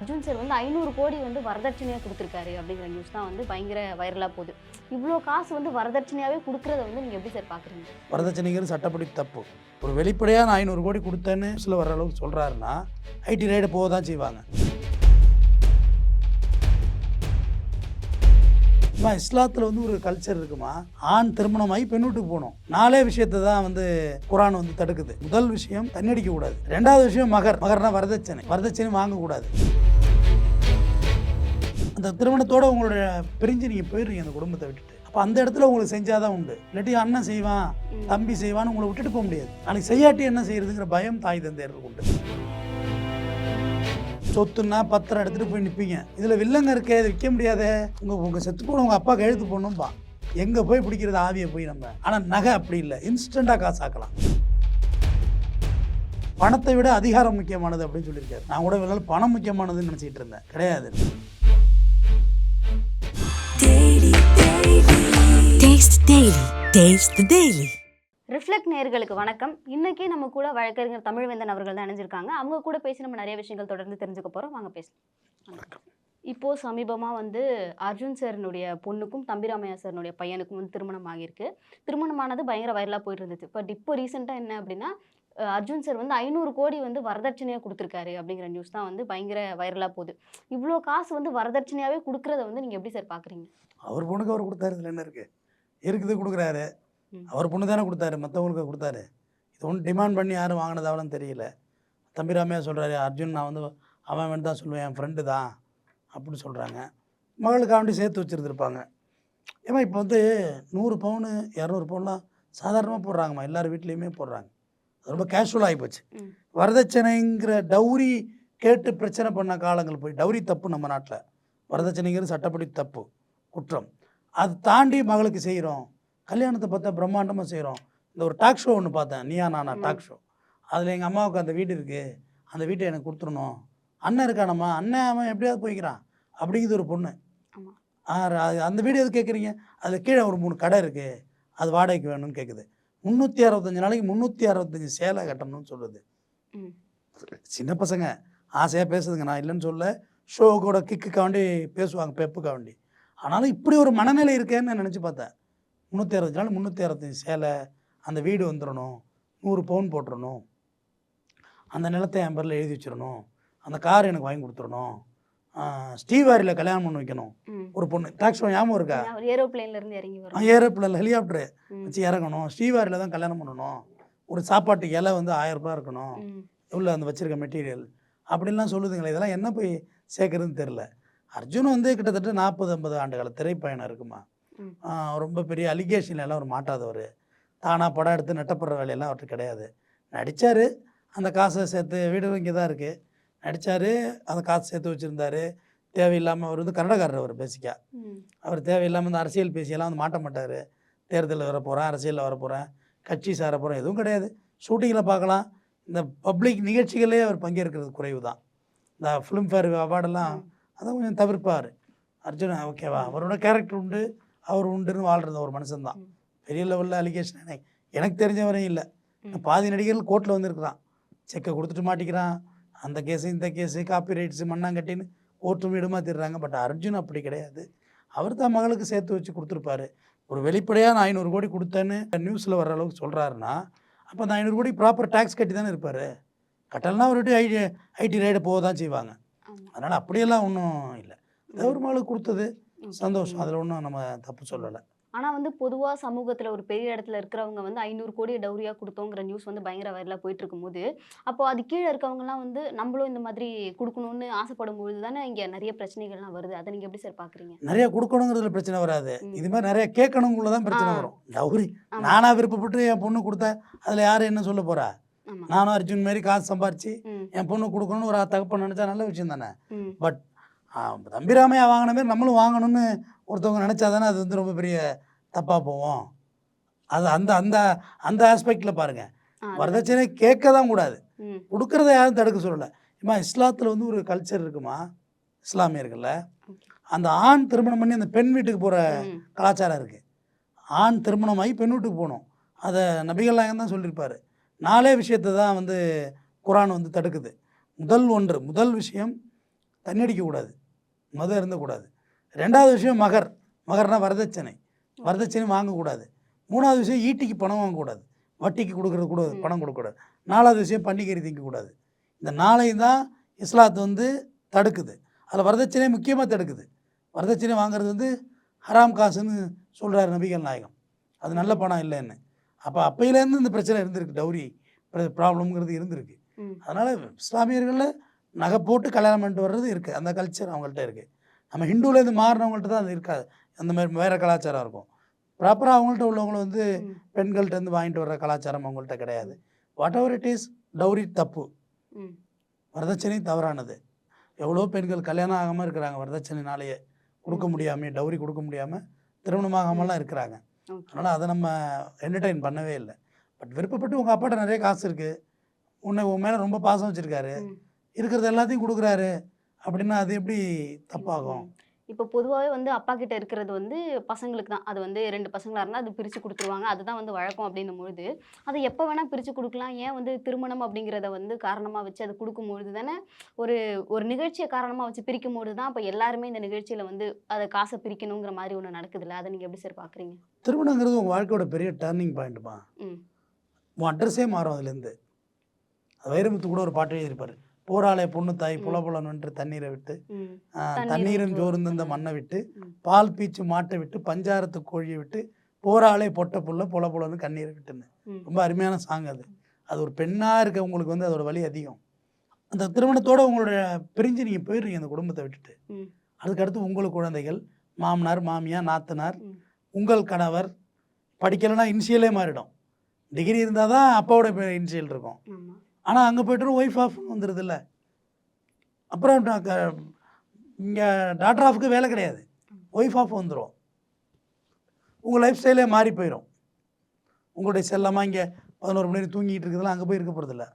Arjun sir வந்து ஐநூறு கோடி வந்து வரதட்சணையாக கொடுத்துருக்காரு அப்படிங்கிற நியூஸ் தான் வந்து பயங்கர வைரலாக போகுது. இவ்வளோ காசு வந்து வரதட்சணையாகவே கொடுக்குறத வந்து நீங்கள் எப்படி சார் பார்க்குறீங்க வரதட்சணைங்கிறது சட்டப்படி தப்பு. ஒரு வெளிப்படையாக நான் ஐநூறு கோடி கொடுத்தேன்னு சில வர அளவுக்கு சொல்கிறாருன்னா ஐடி ரைடு போக தான் செய்வாங்க. அம்மா இஸ்லாத்தில் வந்து ஒரு கல்ச்சர் இருக்குமா? ஆண் திருமணமாகி பெண் வீட்டுக்கு போகணும் நாலே விஷயத்தை தான் வந்து குரான் வந்து தடுக்குது. முதல் விஷயம் தண்ணடிக்க கூடாது. ரெண்டாவது விஷயம் மகர். மகர்னா வரதட்சணை. வரதட்சணை வாங்கக்கூடாது. அந்த திருமணத்தோட உங்களுடைய பிரிஞ்சு நீங்கள் போயிடுறீங்க அந்த குடும்பத்தை விட்டுட்டு. அப்போ அந்த இடத்துல உங்களுக்கு செஞ்சாதான் உண்டு. இல்லாட்டி அண்ணன் செய்வான். தம்பி செய்வான்னு உங்களை விட்டுட்டு போக முடியாது. நாளைக்கு செய்யாட்டி என்ன செய்யறதுங்கிற பயம் தாய் தந்தையருக்கு உண்டு. சொத்துன்னா பத்திரம் எடுத்துகிட்டு போய் நிற்பீங்க இதில் வில்லங்க இருக்கே இதை விற்க முடியாதே. உங்கள் உங்கள் செத்து போன உங்கள் அப்பா கழுத்து போடணும்பா எங்கே போய் பிடிக்கிறது ஆவியை போய் நம்ம. ஆனால் நகை அப்படி இல்லை. இன்ஸ்டண்ட்டாக காசு ஆக்கலாம். பணத்தை விட அதிகாரம் முக்கியமானது அப்படின்னு சொல்லியிருக்காரு. நான் கூட இவ்வளவு பணம் முக்கியமானதுன்னு நினச்சிட்டு இருந்தேன். கிடையாது. Taste Daily. Taste the Daily. Reflect நேயர்களுக்கு வணக்கம். இன்னைக்கு நம்ம கூட வழக்கறிஞர் தமிழ்வேந்தன் அவர்கள் தான் இணைஞ்சிருக்காங்க. அவங்க கூட பேசி நம்ம நிறைய விஷயங்கள் தொடர்ந்து தெரிஞ்சுக்க போகிறோம் வாங்க பேசலாம். வணக்கம். இப்போ சமீபமாக வந்து அர்ஜுன் சாரினுடைய பொண்ணுக்கும் தம்பிராமையா சாரினுடைய பையனுக்கும் வந்து திருமணம் ஆகியிருக்கு. திருமணமானது பயங்கர வைரலாக போயிட்டு இருந்துச்சு பட் இப்போ ரீசெண்டாக என்ன அப்படின்னா அர்ஜுன் சார் வந்து ஐநூறு கோடி வந்து வரதட்சணையாக கொடுத்துருக்காரு அப்படிங்கிற நியூஸ் தான் வந்து பயங்கர வைரலாக போகுது. இவ்வளோ காசு வந்து வரதட்சணையாகவே கொடுக்குறத வந்து நீங்கள் எப்படி சார் பார்க்குறீங்க அவர் பொண்ணுக்கு அவர் கொடுத்தாரு இதில் என்ன இருக்குது இருக்குது கொடுக்குறாரு. அவர் பொண்ணு தானே கொடுத்தாரு மற்றவங்களுக்கு கொடுத்தாரு. இது ஒன்றும் டிமாண்ட் பண்ணி யாரும் வாங்கினதாவலாம் தெரியல. தம்பிராமையா சொல்கிறாரு அர்ஜுன் நான் வந்து அவன் வேணும் தான் சொல்லுவேன் என் ஃப்ரெண்டு தான் அப்படின்னு சொல்கிறாங்க மகளுக்காண்டி சேர்த்து வச்சுருந்துருப்பாங்க. ஏமா இப்போ வந்து நூறு பவுனு இரநூறு பவுன்லாம் சாதாரணமாக போடுறாங்கம்மா. எல்லார் வீட்லேயுமே போடுறாங்க. ரொம்ப கேஷுவல் ஆகிப்போச்சு. வரதட்சணைங்கிற டௌரி கேட்டு பிரச்சனை பண்ண காலங்கள் போய் டௌரி தப்பு நம்ம நாட்டில். வரதட்சணைங்கிறது சட்டப்படி தப்பு குற்றம். அது தாண்டி மகளுக்கு செய்கிறோம் கல்யாணத்தை பார்த்தா பிரம்மாண்டமாக செய்கிறோம் இந்த ஒரு டாக் ஷோ ஒன்று பார்த்தேன். நீயா நானா. டாக் ஷோ அதில் எங்கள் அம்மாவுக்கு அந்த வீடு இருக்குது அந்த வீட்டை எனக்கு கொடுத்துடணும். அண்ணன் இருக்கானம்மா. அண்ணன் அவன் எப்படியாவது போய்க்கிறான். அப்படிங்குது ஒரு பொண்ணு. அது- அந்த வீடு எது கேட்குறீங்க அதில் கீழே ஒரு மூணு கடை இருக்குது அது வாடகைக்கு வேணும்னு கேட்குது முந்நூற்றி அறுபத்தஞ்சு நாளைக்கு முந்நூற்றி அறுபத்தஞ்சு சேலை கட்டணும்னு சொல்லுது. சின்ன பசங்க. ஆசையாக பேசுதுங்க. நான் இல்லைன்னு சொல்ல. ஷோ கூட கிக்குக்காண்டி பேசுவாங்க பெப்புக்காண்டி ஆனாலும் இப்படி ஒரு மனநிலை இருக்கேன்னு நான் நினச்சி பார்த்தேன். முந்நூற்றி அறுபது நாள் முந்நூற்றி அறுபத்தஞ்சு சேலை அந்த வீடு வந்துடணும் நூறு பவுன் போட்டுறணும். அந்த நிலத்தை என் பேரில் எழுதி வச்சிடணும். அந்த கார் எனக்கு வாங்கி கொடுத்துடணும். ஸ்ரீவாரியில் கல்யாணம் பண்ணி வைக்கணும். ஒரு பொண்ணு. டாக்ஸ் ஞாபகம் இருக்கா? அவர் ஏரோப்ளேன்ல இருந்து இறங்கி வரும். ஹெலிகாப்டரு. வச்சு இறங்கணும். ஸ்ரீவாரியில் தான் கல்யாணம் பண்ணணும். ஒரு சாப்பாட்டுக்கு இலை வந்து ஆயிரம் ரூபாய் இருக்கணும். உள்ள அந்த வச்சிருக்க மெட்டீரியல். அப்படின்லாம் சொல்லுதுங்களே இதெல்லாம் என்ன போய் சேர்க்குறதுன்னு தெரில அர்ஜுன் வந்து கிட்டத்தட்ட நாற்பது ஐம்பது ஆண்டுகால திரைப்பயணம் இருக்குமா? ரொம்ப பெரிய அலிகேஷன்ல எல்லாம் அவர் மாட்டாதவர் தானாக படம் எடுத்து நட்டப்படுற வேலையெல்லாம் அவர்கிட்ட கிடையாது. நடித்தார் அந்த காசை சேர்த்து வீடு இங்கே தான் இருக்குது நடித்தார் அந்த காசு சேர்த்து வச்சுருந்தாரு. தேவையில்லாமல் அவர் வந்து கன்னடக்காரர் அவர் பேசிக்கா. அவர் தேவையில்லாமல் இந்த அரசியல் பேசியெல்லாம் வந்து மாட்ட மாட்டார். தேர்தலில் வர போகிறேன் அரசியலில் வர போகிறேன் கட்சி சார போகிறேன் எதுவும் கிடையாது. ஷூட்டிங்கில் பார்க்கலாம். இந்த பப்ளிக் நிகழ்ச்சிகளே அவர் பங்கேற்கிறது குறைவு தான் இந்த ஃபிலிம்ஃபேர் அவார்டெல்லாம். அதை கொஞ்சம் தவிர்ப்பார். அர்ஜுன் ஓகேவா? அவரோட கேரக்டர் உண்டு. அவர் உண்டுன்னு வாழ்கிறது ஒரு மனுஷன்தான். பெரிய லெவலில் அலிகேஷன் எனக்கு எனக்கு தெரிஞ்ச வரையும் இல்லை. பாதி நடிகர்கள் கோர்ட்டில் வந்திருக்கிறான். செக்கை கொடுத்துட்டு மாட்டிக்கிறான். அந்த கேஸு இந்த கேஸு காப்பி ரைட்ஸு மண்ணாங்கட்டின்னு கோர்ட்டும் வீடுமா திடுறாங்க பட் அர்ஜுன் அப்படி கிடையாது. அவர் தான் மகளுக்கு சேர்த்து வச்சு கொடுத்துருப்பாரு. ஒரு வெளிப்படையாக நான் ஐநூறு கோடி கொடுத்தேன்னு நியூஸில் வர அளவுக்கு சொல்கிறாருன்னா அப்போ அந்த ஐநூறு கோடி ப்ராப்பர் டேக்ஸ் கட்டி தானே இருப்பார். கட்டலைன்னா அவர்கிட்ட ஐடி ஐடி ரைடு போக தான் செய்வாங்க. அதனால் அப்படியெல்லாம் ஒன்றும் இல்லை. அது ஒரு மகளுக்கு கொடுத்தது. சந்தோஷம். அதில் ஒன்றும் நம்ம தப்பு சொல்லலை. ஆனா வந்து பொதுவா சமூகத்துல ஒரு பெரிய இடத்துல இருக்கிறவங்க வந்து ஐநூறு கோடி டௌரியா கொடுத்தோங்கிற நியூஸ் வந்து பயங்கர வைரலா போயிட்டு இருக்கும்போது அப்போ அது கீழே இருக்கவங்கலாம் வந்து நம்மளும் இந்த மாதிரி கொடுக்கணும்னு ஆசைப்படும் பொழுது தானே இங்க நிறைய பிரச்சனைகள்லாம் வருது. அதை நீங்க எப்படி சார் பாக்குறீங்க? நிறைய கொடுக்கணுங்கிறதுல பிரச்சனை வராது. இது மாதிரி நிறைய கேட்கணுங்குள்ள தான் பிரச்சனை. வரும். டவுரி. நானாக விருப்பப்பட்டு என் பொண்ணு கொடுத்தேன் அதில் யார் என்ன சொல்ல போறா? ஆமா. நானும் அர்ஜுன் மாரி காசு சம்பாரிச்சு என் பொண்ணு கொடுக்கணும்னு ஒரு தகப்பன் நினச்சா நல்ல விஷயம் தானே? பட் தம்பிராமையா வாங்கின மாரி நம்மளும் வாங்கணும்னு ஒருத்தவங்க நினச்சா தானே அது வந்து ரொம்ப பெரிய தப்பாக போவோம் அது அந்த அந்த அந்த ஆஸ்பெக்டில் பாருங்கள் வரதட்சணை கேட்க தான் கூடாது கொடுக்கறத யாரும் தடுக்க சொல்லலை. இம்மா இஸ்லாத்தில் வந்து ஒரு கல்ச்சர் இருக்குமா? இஸ்லாமியர்களில். அந்த ஆண் திருமணம் பண்ணி அந்த பெண் வீட்டுக்கு போகிற கலாச்சாரம் இருக்குது ஆண் திருமணமாகி பெண் வீட்டுக்கு போகணும். அதை நபிகள் நாயகம் தான் சொல்லியிருப்பார். நாலே விஷயத்தை தான் வந்து குரான் வந்து தடுக்குது. முதல் ஒன்று முதல் விஷயம் தண்ணி அடிக்கக்கூடாது. மது இருந்தக்கூடாது. ரெண்டாவது விஷயம் மகர். மகர்னா வரதட்சணை. வரதட்சணை வாங்கக்கூடாது. மூணாவது விஷயம் ஈட்டிக்கு பணம் வாங்கக்கூடாது. வட்டிக்கு கொடுக்கறது கூட. பணம் கொடுக்கக்கூடாது. நாலாவது விஷயம் பண்டிகை திங்கக்கூடாது. இந்த நாளையும் தான் இஸ்லாத்து வந்து தடுக்குது. அதில் வரதட்சணை முக்கியமாக தடுக்குது. வரதட்சணை வாங்குறது வந்து ஹராம் காசுன்னு சொல்கிறார் நபிகள் நாயகம். அது நல்ல பணம் இல்லைன்னு. அப்போ அப்பையிலேருந்து இந்த பிரச்சனை இருந்திருக்கு. டௌரி ப்ராப்ளம்ங்கிறது இருந்திருக்கு. அதனால் இஸ்லாமியர்களில் நகை போட்டு கல்யாணம் பண்ணிட்டு வர்றது இருக்குது அந்த கல்ச்சர் அவங்கள்ட்ட இருக்குது நம்ம ஹிந்துலேருந்து மாறினவங்கள்ட்ட தான் அது இருக்காது. அந்த மாதிரி வேறு கலாச்சாரம் இருக்கும். ப்ராப்பராக அவங்கள்ட்ட உள்ளவங்கள வந்து இருந்து வாங்கிட்டு வர்ற கலாச்சாரம் அவங்கள்ட்ட கிடையாது. Whatever it is dowry தப்பு. வரதட்சணை தவறானது. எவ்வளோ பெண்கள் கல்யாணம் ஆகாமல் இருக்கிறாங்க வரதட்சணைனாலேயே. கொடுக்க முடியாமல் டௌரி கொடுக்க முடியாமல் திருமணமாகாமலாம் இருக்கிறாங்க. அதனால் அதை நம்ம என்டர்டைன் பண்ணவே இல்லை. பட் விருப்பப்பட்டு உங்கள் அப்பாட்ட நிறைய காசு இருக்குது உன்னை உன் மேலே ரொம்ப பாசம் வச்சுருக்காரு. இருக்கிறது எல்லாத்தையும் கொடுக்குறாரு. அப்படின்னா அது எப்படி தப்பாகும்? இப்போ பொதுவாகவே வந்து அப்பா கிட்ட இருக்கிறது வந்து பசங்களுக்கு தான். அது வந்து ரெண்டு பசங்களா இருந்தால் அது பிரித்து கொடுத்துருவாங்க. அதுதான் வந்து வழக்கம் அப்படின்னும் பொழுது அதை எப்போ வேணால் பிரித்து கொடுக்கலாம். ஏன் வந்து திருமணம் அப்படிங்கிறத வந்து காரணமாக வச்சு அது கொடுக்கும்பொழுது தானே ஒரு ஒரு நிகழ்ச்சியை காரணமாக வச்சு பிரிக்கும் பொழுது தான் அப்போ எல்லாருமே இந்த நிகழ்ச்சியில் வந்து அதை காசை பிரிக்கணுங்கிற மாதிரி ஒன்று நடக்குதுல்ல? அதை நீங்கள் எப்படி சார் பார்க்குறீங்க? திருமணங்கிறது உங்கள் வாழ்க்கையோட பெரிய டர்னிங் பாயிண்ட்டுமா ம்? உன் அட்ரஸே மாறும் அதுலேருந்து. வைரமுத்து கூட ஒரு பாட்டு எழுதியிருப்பார். போராளே பொண்ணு தாய். புல புலன்னு தண்ணீரை விட்டு தண்ணீரும் ஜோர்ந்தந்த. மண்ணை விட்டு. பால் பீச்சு மாட்டை விட்டு பஞ்சாரத்து கோழியை விட்டு போராளே பொட்ட புல்ல புல புலன்னு கண்ணீரை விட்டுன்னு. ரொம்ப அருமையான சாங் அது. அது ஒரு பெண்ணாக இருக்கவங்களுக்கு வந்து அதோட வலி அதிகம். அந்த திருமணத்தோட உங்களோட பிரிஞ்சு நீங்கள் போயிடுறீங்க அந்த குடும்பத்தை விட்டுட்டு. அதுக்கடுத்து உங்களுக்கு குழந்தைகள் மாமனார் மாமியார் நாத்தனார். உங்கள் கணவர் படிக்கலைன்னா இனிஷியலே மாறிடும். டிகிரி இருந்தால் தான் அப்பாவோட இனிஷியல் இருக்கும். ஆனால் அங்கே போய்ட்டு ஒய்ஃப் ஆஃப் வந்துடுதுல்ல அப்புறம் இங்கே டாக்டர் ஆஃப்க்கு வேலை கிடையாது. ஒய்ஃப் ஆஃப் வந்துடும் உங்கள் லைஃப் ஸ்டைலே மாறி போயிடும் உங்களுடைய செல்லமாக இங்கே பதினோரு மணி நேரம் தூங்கிட்டு இருக்கிறதுலாம் அங்கே போய் இருக்க போகிறதில்ல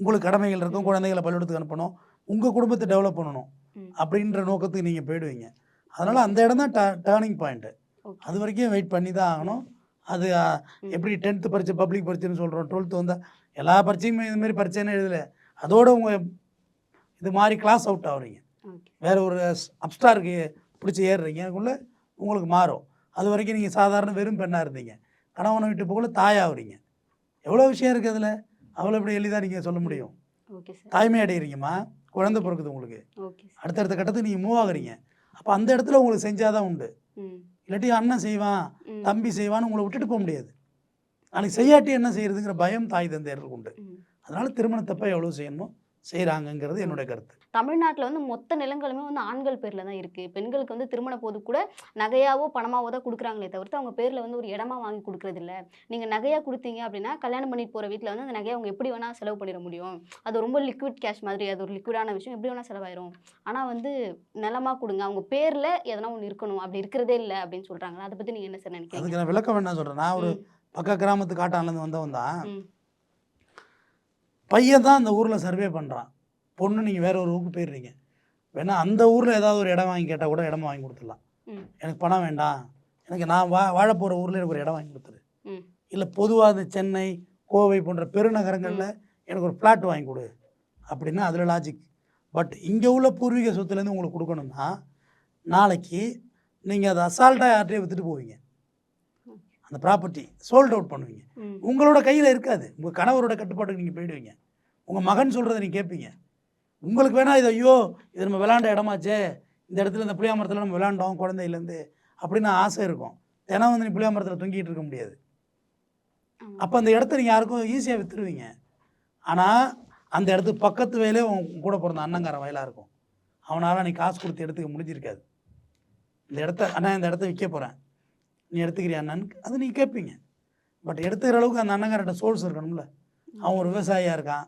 உங்களுக்கு கடமைகள் இருக்கும் குழந்தைகளை பள்ளிக்கூடத்துக்கு அனுப்பணும் உங்கள் குடும்பத்தை டெவலப் பண்ணணும். அப்படின்ற நோக்கத்துக்கு நீங்கள் போயிடுவீங்க. அதனால் அந்த இடம் தான் டேர்னிங் பாயிண்ட்டு அது வரைக்கும் வெயிட் பண்ணி தான் ஆகணும். அது எப்படி டென்த்து பரீட்சை பப்ளிக் பரீட்சைன்னு சொல்கிறோம் டுவெல்த்து வந்தால் எல்லா பரீட்சையுமே மாதிரி பரீட்சைன்னு எழுதல. அதோட உங்கள் இது மாதிரி கிளாஸ் அவுட் ஆகுறீங்க. வேற ஒரு அப்ஸ்டாருக்கு பிடிச்சி ஏறுறீங்க. அதுக்குள்ளே உங்களுக்கு மாறும். அது வரைக்கும் நீங்கள் சாதாரண வெறும் பெண்ணாக இருந்தீங்க. கணவனை விட்டு போகல தாயாகிறீங்க எவ்வளோ விஷயம் இருக்குது அதில்? அவ்வளோ இப்படி எளிதாக நீங்கள் சொல்ல முடியும். தாய்மை அடைகிறீங்கம்மா குழந்தை பிறக்குது உங்களுக்கு. அடுத்தடுத்த கட்டத்துக்கு நீங்கள் மூவ் ஆகுறீங்க. அப்போ அந்த இடத்துல உங்களுக்கு செஞ்சாதான் உண்டு. இல்லாட்டி அண்ணன் செய்வான் தம்பி செய்வான்னு உங்களை விட்டுட்டு போக முடியாது. நாளைக்கு செய்யாட்டி என்ன செய்யறதுங்கிற பயம் தாய் தந்தையருக்கு உண்டு. அதனால திருமணத்தப்ப எவ்வளோ செய்யணுமோ செய்கிறாங்கங்கிறது என்னுடைய கருத்து. தமிழ்நாட்டில் வந்து மொத்த நிலங்களுமே வந்து ஆண்கள் பேரில் தான் இருக்குது பெண்களுக்கு வந்து திருமண போது கூட நகையாவோ பணமாவோ தான் கொடுக்குறாங்களே தவிர்த்து அவங்க பேரில் வந்து ஒரு இடமா வாங்கி கொடுக்கறது இல்ல நீங்கள் நகையாக கொடுத்தீங்க அப்படின்னா கல்யாணம் பண்ணிட்டு போகிற வீட்டில் வந்து அந்த நகையை அவங்க எப்படி வேணால் செலவு பண்ணிட முடியும். அது ரொம்ப லிக்விட் கேஷ் மாதிரி அது ஒரு லிக்விடான விஷயம் எப்படி வேணால் செலவாயிரும். ஆனால் வந்து நிலமா கொடுங்க. அவங்க பேரில் எதனா ஒன்று இருக்கணும். அப்படி இருக்கிறதே இல்லை அப்படின்னு சொல்கிறாங்களா அதை பற்றி நீங்கள் என்ன சார் நினைக்கிறீங்க? அதுக்கு நான் விளக்கம் என்ன சொல்கிறேன் நான் ஒரு பக்க கிராமத்து காட்டான்லேருந்து வந்தவன் தான். பையன் தான் அந்த ஊரில் சர்வே பண்ணுறான் பொண்ணு நீங்கள் வேற ஒரு ஊருக்கு போயிடுறீங்க. வேணா அந்த ஊரில் ஏதாவது ஒரு இடம் வாங்கி கேட்டால் கூட இடம் வாங்கி கொடுத்துடலாம். எனக்கு பணம் வேண்டாம். எனக்கு நான் வா வாழ போகிற ஊரில் எனக்கு ஒரு இடம் வாங்கி கொடுத்துரு. இல்லை பொதுவாக இந்த சென்னை கோவை போன்ற பெருநகரங்களில் எனக்கு ஒரு ஃப்ளாட் வாங்கி கொடு. அப்படின்னா அதில் லாஜிக் பட் இங்கே உள்ள பூர்வீக சொத்துலேருந்து உங்களுக்கு கொடுக்கணும்னா நாளைக்கு நீங்கள் அதை அசால்ட்டாக யார்கிட்டயே விற்றுட்டு போவீங்க. அந்த ப்ராப்பர்ட்டி சோல்ட் அவுட் பண்ணுவீங்க. உங்களோட கையில் இருக்காது. உங்கள் கணவரோட கட்டுப்பாட்டுக்கு நீங்கள் போயிடுவீங்க. உங்கள் மகன் சொல்கிறத நீங்கள் கேட்பீங்க. உங்களுக்கு வேணால் இது ஐயோ இது நம்ம விளாண்ட இடமாச்சே இந்த இடத்துல இந்த புளியா மரத்தில் நம்ம விளாண்டோம் குழந்தையிலேருந்து அப்படின்னு ஆசை இருக்கும். தினம் வந்து நீ புளியா மரத்தில் தொங்கிட்டு இருக்க முடியாது. அப்போ அந்த இடத்த நீங்கள் யாருக்கும் ஈஸியாக விற்றுருவீங்க ஆனால் அந்த இடத்துக்கு பக்கத்து வயலே உன் கூட பிறந்த அண்ணங்கார வயலாக இருக்கும். அவனால் நீ காசு கொடுத்து எடுத்துக்க முடிஞ்சிருக்காது. இந்த இடத்த அண்ணா இந்த இடத்த விற்க போகிறேன் நீ எடுத்துக்கிறியா அண்ணன்? அது நீ கேட்பீங்க பட் எடுத்துக்கிற அளவுக்கு அந்த அண்ணங்கார்ட்ட சோர்ஸ் இருக்கணும்ல. அவன் ஒரு விவசாயியாக இருக்கான்.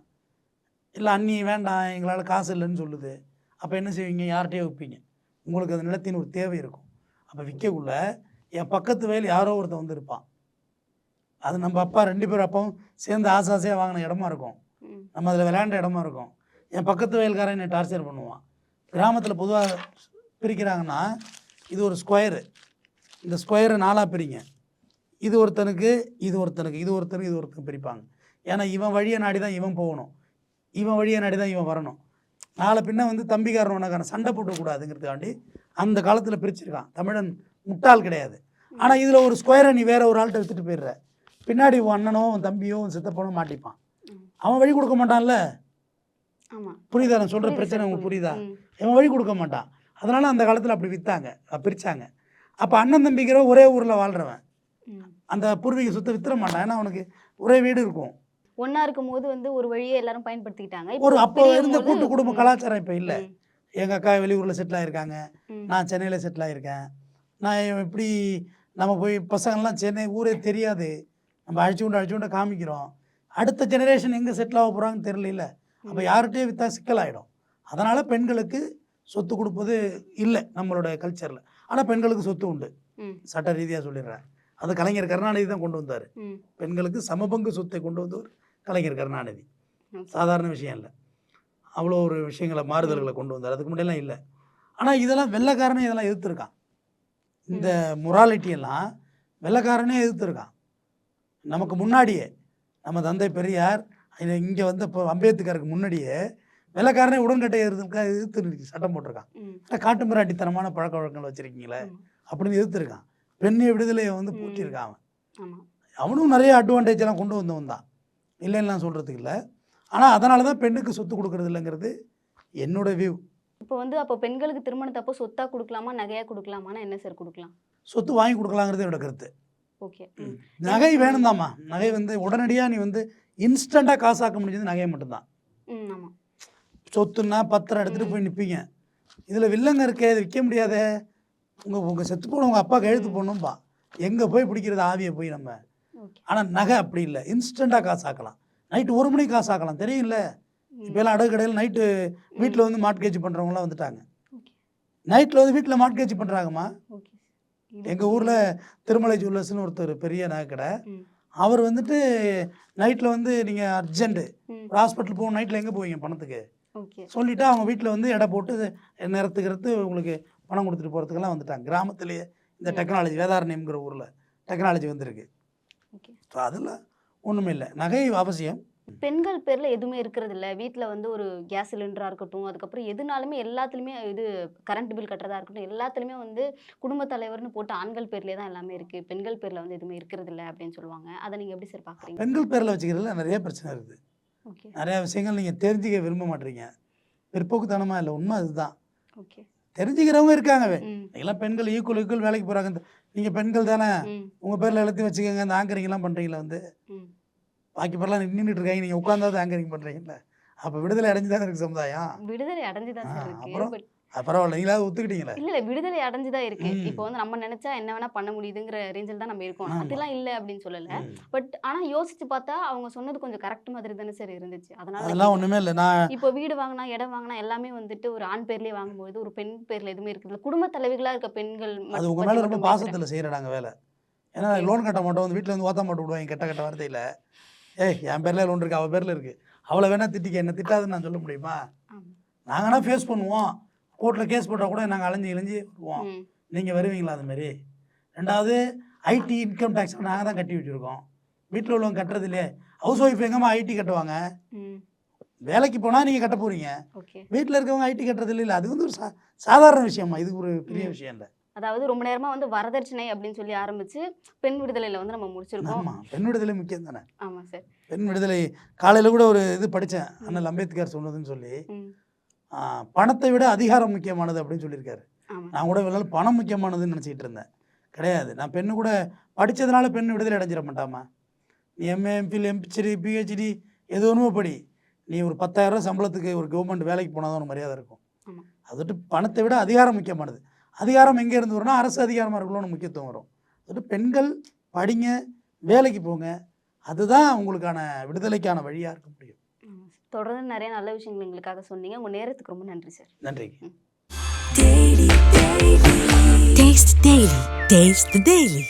இல்லை அண்ணி வேண்டாம் எங்களால் காசு இல்லைன்னு சொல்லுது. அப்போ என்ன செய்வீங்க? யார்கிட்டயோ விற்பீங்க உங்களுக்கு அந்த நிலத்தின் ஒரு தேவை இருக்கும். அப்போ விற்கக்குள்ள என் பக்கத்து வயல் யாரோ ஒருத்தன் வந்து இருப்பான் அது நம்ம அப்பா ரெண்டு பேரும் அப்பாவும் சேர்ந்து ஆசை ஆசையாக வாங்கின இடமா இருக்கும். நம்ம அதில் விளையாண்ட இடமா இருக்கும். என் பக்கத்து வயல்காரன் என்னை டார்ச்சர் பண்ணுவான். கிராமத்தில் பொதுவாக பிரிக்கிறாங்கன்னா இது ஒரு ஸ்கொயரு இந்த ஸ்கொயரை நாலாக பிரிங்க. இது ஒருத்தனுக்கு இது ஒருத்தனுக்கு இது ஒருத்தனுக்கு இது ஒருத்தனுக்கு பிரிப்பாங்க. ஏன்னா இவன் வழியை நாடி தான் இவன் போகணும். இவன் வழியை நாடி தான் இவன் வரணும். நாளை பின்ன வந்து தம்பிக்காரன் உனக்கான சண்டை போட்டக்கூடாதுங்கிறதுக்காண்டி அந்த காலத்தில் பிரிச்சிருக்கான். தமிழன் முட்டாள் கிடையாது. ஆனால் இதில் ஒரு ஸ்கொயரை நீ வேற ஒரு ஆள்கிட்ட வித்துட்டு போயிடுற. பின்னாடி உன் அண்ணனோ உன் தம்பியோ உன் சித்தப்பனோ மாட்டிப்பான். அவன் வழி கொடுக்க மாட்டான்ல? புரியுதா? நான் சொல்கிற பிரச்சனை உங்களுக்கு புரியுதா. இவன் வழி கொடுக்க மாட்டான். அதனால் அந்த காலத்தில் அப்படி விற்றாங்க பிரித்தாங்க அப்போ அண்ணன் தம்பிக்கிற ஒரே ஊரில் வாழ்கிறவன். அந்த பூர்வீக சொத்தை வித்துற மாட்டான். ஏன்னா அவனுக்கு ஒரே வீடு இருக்கும். ஒண்ணா இருக்கும் போது வந்து ஒரு வழியை எல்லாரும் பயன்படுத்திக்கிட்டாங்க. ஒரு அப்போ இருந்த கூட்டு குடும்ப கலாச்சாரம் இப்போ இல்லை. எங்கள் அக்கா வெளியூரில் செட்டில் ஆகிருக்காங்க. நான் சென்னையில் செட்டில் ஆகிருக்கேன் நான் இப்படி நம்ம போய் பசங்கள்லாம் சென்னை ஊரே தெரியாது. நம்ம அழிச்சு கொண்டு அழிச்சு கொண்டு காமிக்கிறோம். அடுத்த ஜெனரேஷன் எங்கே செட்டில் ஆக போகிறாங்கன்னு தெரியல அப்போ யார்கிட்டயே விற்றா சிக்கலாயிடும். அதனால் பெண்களுக்கு சொத்து கொடுப்பது இல்லை நம்மளோட கல்ச்சரில் ஆனால் பெண்களுக்கு சொத்து உண்டு. சட்ட ரீதியாக சொல்லிடுறேன். அது கலைஞர் கருணாநிதி தான் கொண்டு வந்தார். பெண்களுக்கு சமபங்கு சொத்தை கொண்டு வந்தவர் கலைஞர் கருணாநிதி. சாதாரண விஷயம் இல்லை. அவ்வளோ ஒரு விஷயங்களை மாறுதல்களை கொண்டு வந்தார். அதுக்கு முன்னாடிலாம் இல்லை. ஆனால் இதெல்லாம் வெள்ளைக்காரனே இதெல்லாம் எதிர்த்துருக்கான். இந்த எல்லாம் வெள்ளைக்காரனே எதிர்த்துருக்கான். நமக்கு முன்னாடியே நம்ம தந்தை பெரியார் இங்கே வந்து இப்போ அம்பேத்கருக்கு முன்னாடியே வெள்ளைக்காரனே உடன்கட்டை எதிர்த்துருக்கா எதிர்த்து சட்டம் போட்டிருக்கான். காட்டு மிராட்டித்தனமான பழக்க வழக்கங்கள் வச்சுருக்கீங்களே. அப்படின்னு எதிர்த்துருக்கான். பெண்ணிய விடுதலையை வந்து. பூட்டியிருக்கான் அவன். ஆமா. அவனும் நிறைய அட்வான்டேஜ் எல்லாம் கொண்டு வந்தவன் தான். இல்லைன்னு சொல்கிறதுக்கு இல்லை. ஆனால் அதனால தான் பெண்ணுக்கு சொத்து கொடுக்கறது இல்லைங்கிறது என்னோட வியூ இப்போ வந்து அப்போ பெண்களுக்கு திருமணத்தப்போ சொத்தா கொடுக்கலாமா நகையா கொடுக்கலாமான்னா என்ன சார் கொடுக்கலாம்? சொத்து வாங்கி கொடுக்கலாங்கிறது என்னோட கருத்து. ஓகே நகை வேணும்தாம்மா. நகை வந்து உடனடியாக நீ வந்து இன்ஸ்டண்ட்டாக காசாக்க முடிஞ்சது நகையை மட்டும்தான். ம் ஆமா. சொத்துன்னா பத்திரம் எடுத்துகிட்டு போய் நிற்பீங்க இதில் வில்லங்க இருக்கே இது விற்க முடியாதே. உங்கள் உங்கள் செத்து போன உங்கள் அப்பாவுக்கு எழுத்து போடணும்பா. எங்கே போய் பிடிக்கிறது ஆவியை போய் நம்ம? ஆனால் நகை அப்படி இல்லை. இன்ஸ்டண்ட்டாக காசாக்கலாம். நைட்டு ஒரு மணிக்கு காசாக்கலாம். தெரியும்ல? இப்போ எல்லாம் அடகு கடையில் நைட்டு வீட்டில் வந்து மாட்கேஜ் பண்ணுறவங்களாம் வந்துட்டாங்க. நைட்டில் வந்து வீட்டில் மாட்கேஜ் பண்ணுறாங்கம்மா எங்கள் ஊரில் திருமலை ஜுவல்லர்ஸ்னு ஒருத்தர் பெரிய நகை கடை. அவர் வந்துட்டு நைட்டில் வந்து நீங்கள் அர்ஜென்ட்டு ம். ஒரு ஹாஸ்பிட்டல் போகும் நைட்டில் எங்கே போவீங்க பணத்துக்கு? சொல்லிவிட்டு அவங்க வீட்டில் வந்து எடை போட்டு நேரத்துக்கு எடுத்து உங்களுக்கு பணம் கொடுத்துட்டு போகிறதுக்கெல்லாம் வந்துட்டாங்க. கிராமத்துலேயே இந்த. டெக்னாலஜி வேதாரண்யம்ங்கிற ஊரில் டெக்னாலஜி வந்திருக்கு. ஓகே. ஸோ அதில் ஒன்றுமே இல்லை. நகை அவசியம். பெண்கள் பேர்ல எதுவுமே இருக்கிறது இல்ல வீட்ல வந்து ஒரு கேஸ் சிலிண்டரா இருக்கட்டும் அதுக்கப்புறம் எதுனாலுமே எல்லாத்துலயுமே இது கரண்ட் பில் கட்டுறதா இருக்கட்டும் எல்லாத்துலயுமே வந்து குடும்ப தலைவர்னு போட்டு ஆண்கள் பேர்லயே தான் எல்லாமே இருக்கு. பெண்கள் பேர்ல வந்து எதுவுமே இருக்கிறது இல்ல அப்படின்னு சொல்லுவாங்க. அதை நீங்க எப்படி சார் பாக்குறீங்க? பெண்கள் பேரில் வச்சுக்கிறதுல நிறைய பிரச்சனை இருக்குது. நிறையா விஷயங்கள் நீங்கள் தெரிஞ்சுக்க விரும்ப மாட்டீங்க. பிற்போக்குத்தனமாக இல்லை உண்மை அதுதான். தெரிஞ்சுக்கிறவங்க இருக்காங்க. எல்லாம் பெண்கள் ஈக்குவல் ஈக்குவல் வேலைக்கு போகிறாங்க நீங்கள் பெண்கள் தானே? உங்கள் பேரில் எல்லாத்தையும் வச்சுக்கோங்க இந்த ஆங்கரிங்லாம் பண்ணுறீங்களா வந்து? பாக்கி பேர்லாம் நின்றுட்டு இருக்காங்க. நீங்கள் உட்காந்தாவது ஆங்கரிங் பண்ணுறீங்கல்ல அப்போ விடுதலை அடைஞ்சு தானே இருக்குது சமுதாயம்? விடுதலை ஆ, இருக்கு. அப்புறம்? பரவாயில்ல. நீங்களாவது ஒத்துக்கிட்டீங்களே? இல்ல விடுதலை அடைஞ்சுதான் இருக்கு. இப்போ வந்து நம்ம நினைச்சா என்ன வேணா பண்ண முடியுதுங்கிற ரேஞ்சில் தான் நம்ம இருக்கோம். அதெல்லாம் இல்ல அப்படின்னு சொல்லல. பட் ஆனா யோசிச்சு பார்த்தா அவங்க சொன்னது கொஞ்சம் கரெக்ட் மாதிரி தானே சார் இருந்துச்சு. அதனால அதெல்லாம் ஒன்றுமே இல்லை. நான் இப்போ வீடு வாங்கினா இடம் வாங்கினா எல்லாமே வந்துட்டு ஒரு ஆண் பேர்லயே வாங்கும்போது ஒரு பெண் பேர்ல எதுவுமே இருக்குது குடும்ப தலைவிகளா இருக்க பெண்கள் அது பத்தி மேலே ரொம்ப. பாசத்தில் செய்கிறடாங்க வேலை. ஏன்னா லோன் கட்ட மாட்டோம். வந்து வீட்டில் வந்து ஓத்த மாட்டு விடுவாங்க. கெட்ட கெட்ட வார்த்தையில். ஏய் என் பேரில் லோன் இருக்குது அவள் பேரில் இருக்குது அவளை வேணா திட்டிக்க. என்ன திட்டாதுன்னு நான் சொல்ல முடியுமா? ஆமா. நாங்கன்னா ஃபேஸ் பண்ணுவோம். கோர்ட்டில் கேஸ் போட்டால் கூட நாங்கள் அலைஞ்சு இழைஞ்சி வருவோம். நீங்கள் வருவீங்களா அது மாதிரி ரெண்டாவது ஐடி இன்கம் டேக்ஸ் நாங்கள் தான் கட்டி வச்சுருக்கோம். வீட்டில் உள்ளவங்க கட்டுறது இல்லையே. ஹவுஸ் ஒய்ஃப் எங்கம்மா ஐடி கட்டுவாங்க? வேலைக்கு போனால் நீங்கள் கட்ட போகிறீங்க வீட்டில் இருக்கவங்க ஐடி கட்டுறது இல்லை. அது வந்து ஒரு சா சாதாரண விஷயமா. இது ஒரு பெரிய. விஷயம் இல்லை. அதாவது ரொம்ப நேரமா வந்து வரதட்சணை அப்படின்னு சொல்லி ஆரம்பிச்சு பெண் விடுதலையில வந்து நம்ம முடிச்சிருக்கோம். ஆமாம் பெண் விடுதலை முக்கியம் தானே? ஆமா சார். பெண் விடுதலை. காலையில் கூட ஒரு இது படித்தேன் அண்ணல் அம்பேத்கர் சொன்னதுன்னு சொல்லி. பணத்தை விட அதிகாரம் முக்கியமானது அப்படின்னு சொல்லியிருக்காரு. நான் கூட இவ்வளவு நாள் பணம் முக்கியமானதுன்னு நினச்சிக்கிட்டு இருந்தேன். கிடையாது. நான் பெண்ணு கூட படித்ததுனால பெண் விடுதலை அடைஞ்சிட மாட்டாமா நீ எம்ஏ எம்பில் எம்பிச்சரி பிஹெச்டி எது ஒன்றுமோ படி. நீ ஒரு பத்தாயிரரூவா சம்பளத்துக்கு ஒரு கவர்மெண்ட் வேலைக்கு போனால் தான் மரியாதை இருக்கும். அது விட்டு பணத்தை விட அதிகாரம் முக்கியமானது. அதிகாரம் எங்கே இருந்து வரும்னா அரசு அதிகாரமாக இருக்கணும்னு முக்கியத்துவம் வரும். அது பெண்கள் படிங்க வேலைக்கு போங்க. அதுதான் உங்களுக்கான விடுதலைக்கான வழியாக இருக்க முடியும். தொடர்ந்து நிறைய நல்ல விஷயங்கள் எங்களுக்காக சொன்னீங்க. உங்க நேரத்துக்கு ரொம்ப நன்றி சார். நன்றி. Taste Daily. Taste the Daily.